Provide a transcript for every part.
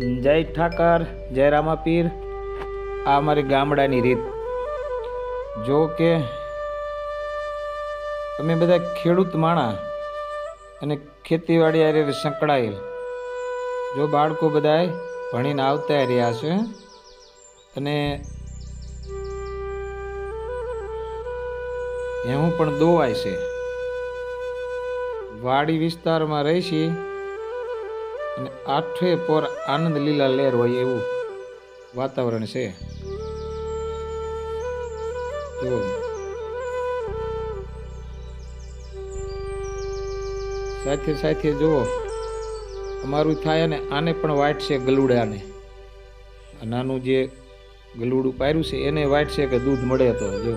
જય ઠાકર, જય રામાપીર. આ અમારી ગામડાની રીત. જો કે, અમે બધા ખેડૂત માણા અને ખેતીવાડી હારે સંકળાયેલ. જો બાળકો બધાય ભણીને આવતા રહ્યા છે, અને હું પણ દોવાય છે. વાડી વિસ્તારમાં રહી છીએ અને આઠે પર આનંદ લીલા લહેર હોય એવું વાતાવરણ છે. જો સાથે સાથે જુઓ. અમારું થાય અને આને પણ વાઇટ છે ગલુડાને. આ નાનું જે ગલુડું પાર્યું છે, એને વાઇટ છે કે દૂધ મળે તો જો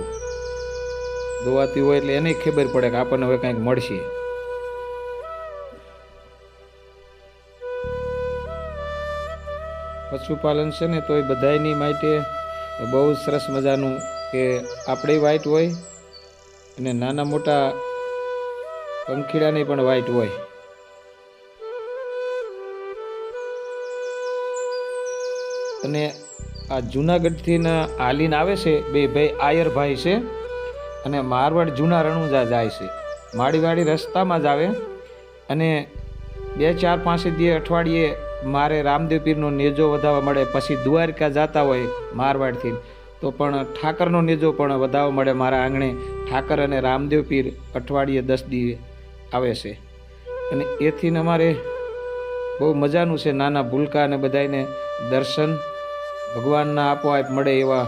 દોવાતી હોય એટલે એને ખબર પડે કે આપણને હવે કંઈક મળશે. પશુપાલન છે ને તો એ બધાયની માટે બહુ સરસ મજાનું કે આપણે વાઇટ હોય અને નાના મોટા પંખીડાની પણ વાઇટ હોય. અને આ જૂનાગઢથીના આલીન આવે છે, બે ભાઈ આયરભાઈ છે અને મારવાડ જૂના રણુજા જાય છે. માળીવાડી રસ્તામાં જ આવે અને બે ચાર પાંચ દી અઠવાડિયે મારે રામદેવ પીરનો નેજો વધાવવા મળે, પછી દ્વારકા જતા હોય મારવાડથી. તો પણ ઠાકરનો નેજો પણ વધાવવા મળે મારા આંગણે. ઠાકર અને રામદેવ પીર અઠવાડિયે દસ દી આવે છે. અને એથી અમારે બહુ મજાનું છે નાના ભૂલકા અને બધાને દર્શન ભગવાનના આપોઆપ મળે એવા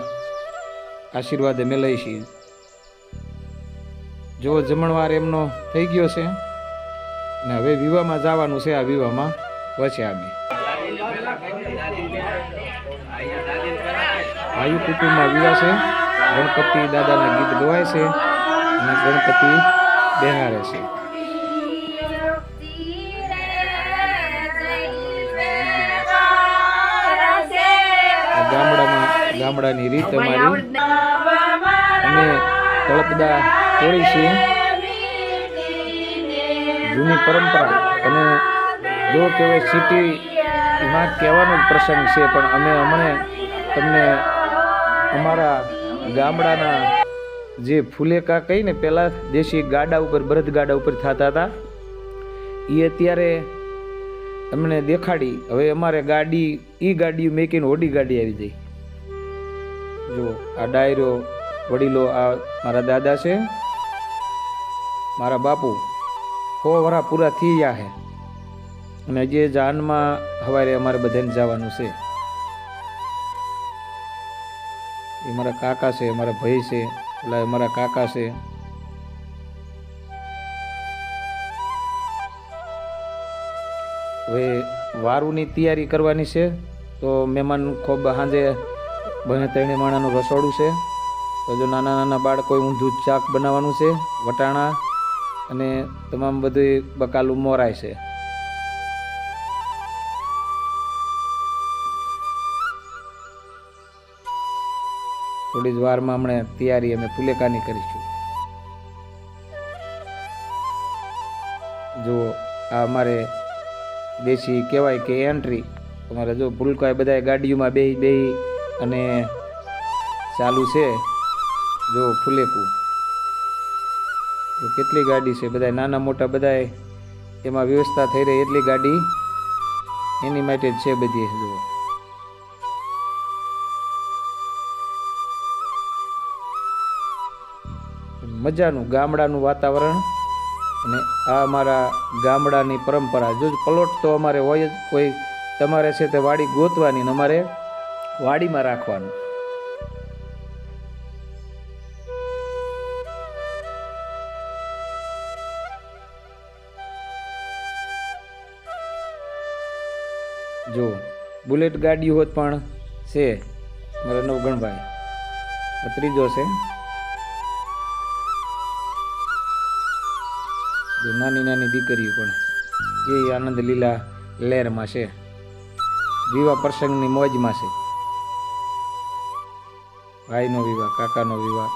આશીર્વાદ અમે લઈ છીએ. જો જમણવાર એમનો થઈ ગયો છે, ને હવે વિવાહમાં જવાનું છે આ વિવાહમાં. વચ્ચે અમે આયુ કુટુંબમાં વિવાહ છે. ગણપતિ દાદાના ગીત ગવાય છે અને ગણપતિ બેહારે છે. ગામડામાં, ગામડાની રીત અમારી. અમે તળપદા તોડી છે જૂની પરંપરા અને જો કહેવાય સિટીમાં કહેવાનો પ્રસંગ છે, પણ અમે અમને તમને અમારા ગામડાના જે ફુલેકા કહીને પહેલાં દેશી ગાડા ઉપર બળદ ગાડા ઉપર થતા હતા એ અત્યારે અમને દેખાડી. હવે અમારે ગાડી એ ગાડી મેકીને હોડી ગાડી આવી ગઈ. જો આ ડાયરો વડીલો, આ મારા દાદા છે, મારા બાપુ સો વરા પૂરા થઈ ગયા છે અને જે જાનમાં સવારે અમારે બધાને જવાનું છે. એ મારા કાકા છે, મારા ભાઈ છે એટલે મારા કાકા છે. હવે વારુની તૈયારી કરવાની છે, તો મહેમાન ખૂબ સાંજે બને ત્રણે માણાનું રસોડું છે. તો જો નાના નાના બાળકો ઊંધું ચાક બનાવવાનું છે, વટાણા અને તમામ બધું બકાલું મોરાય છે. થોડી જ વારમાં હમણાં તૈયારી અમે ફુલેકાની કરીશું. જો આ અમારે દેશી કહેવાય કે એન્ટ્રી તમારે જો ભૂલકાય બધા ગાડીઓમાં બે બે અને ચાલુ છે. જો ફુલેકું. જો કેટલી ગાડી છે બધા નાના મોટા બધાએ એમાં વ્યવસ્થા થઈ રહી. એટલી ગાડી એની માટે જ છે બધી, જુઓ. મજાનું ગામડાનું વાતાવરણ. અને આ અમારા ગામડાની પરંપરા. જો પલોટ તો અમારે હોય જ, કોઈ તમારે છે તે વાડી ગોતવાની ને અમારે વાડીમાં રાખવાનું. જો બુલેટ ગાડી હોત પણ છે, મારા નવગણભાઈ. આ ત્રીજો છે. જો નાની નાની દીકરીઓ પણ એ આનંદ લીલા લહેરમાં છે. વિવાહ પ્રસંગની મોજમાં છે. ભાઈનો વિવાહ, કાકાનો વિવાહ.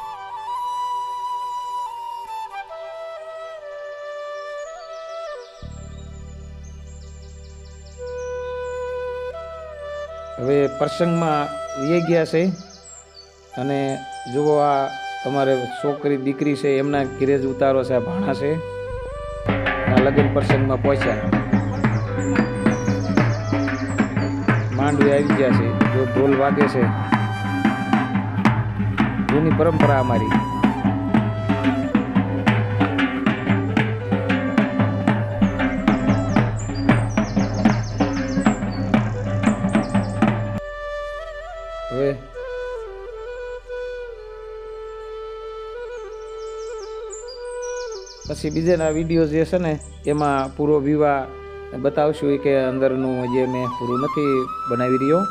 હવે પ્રસંગમાં એ ગયા છે અને જુઓ આ તમારે છોકરી, દીકરી છે, એમના ઘેરે ઉતારો છે, આ ભાણા છે. લગ્ન પ્રસંગમાં પહોંચ્યા. માંડવી આવી ગયા છે. જો ઢોલ વાગે છે. જૂની પરંપરા અમારી. પછી બીજાના વીડિયો જે છે ને, એમાં પૂરો વિવાહ બતાવશું કે અંદરનું જે મેં પૂરું નથી બનાવી રહ્યો.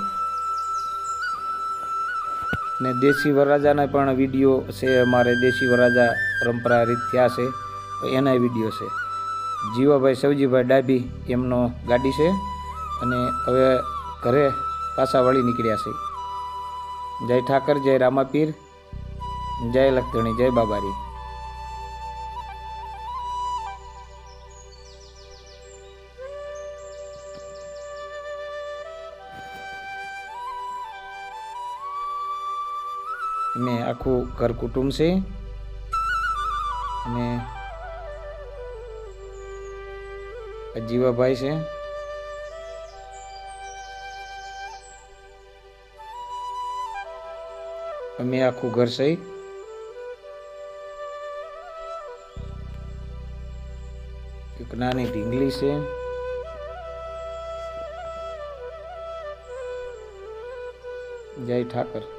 ને દેશી વરરાજાના પણ વીડિયો છે, અમારે દેશી વરરાજા પરંપરા રીત થયા છે, તો એના વીડિયો છે. જીવાભાઈ, સવજીભાઈ ડાભી એમનો ગાડી છે અને હવે ઘરે પાછા વળી નીકળ્યા છે. જય ઠાકર, જય રામાપીર, જય લખતણી, જય બાબારી. અમે આખું ઘર કુટુંબ છે. અને અજીવાભાઈ જીવાભાઈ છે. અમે આખું ઘર છે એક નાની ઢીંગલી છે. જય ઠાકર.